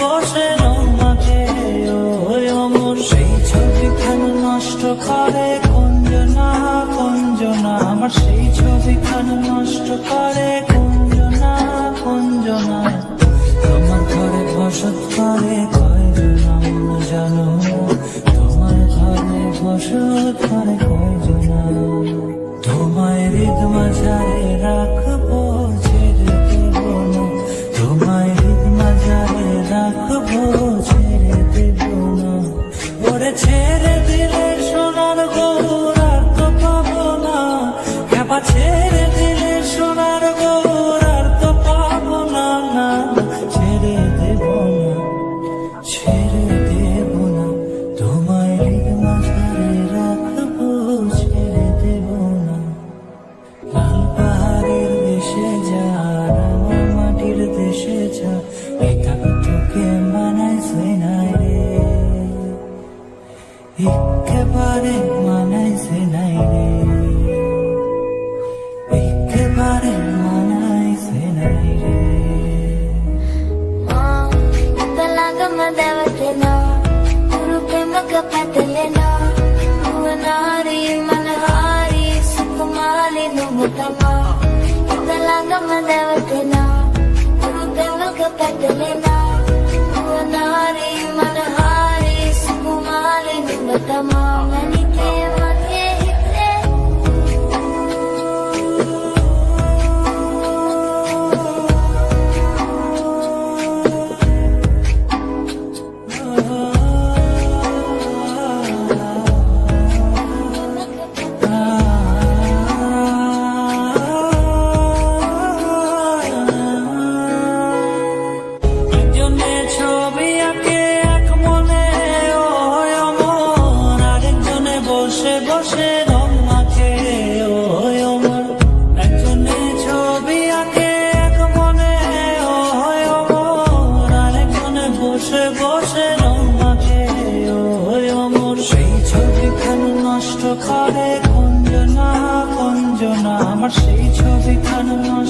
বসে রোমাকে অমর। সেই ছবি কেন নষ্ট করে? কঞ্জনা কঞ্জনা। আমার সেই ছবি কেন নষ্ট করে? কুঞ্জনা, কঞ্জনা। আমার ঘরে বসত করে, কয়জন জানো? তোমার ঘরে বসত করে believe ka petalena Muanari, manahari, sukumali, numutama Italanga manavatena Urugama ka petalena Muanari, manahari, sukumali, numutama Manike করে কুঞ্জনা কুঞ্জনা আমার সেই ছবিখান নষ্ট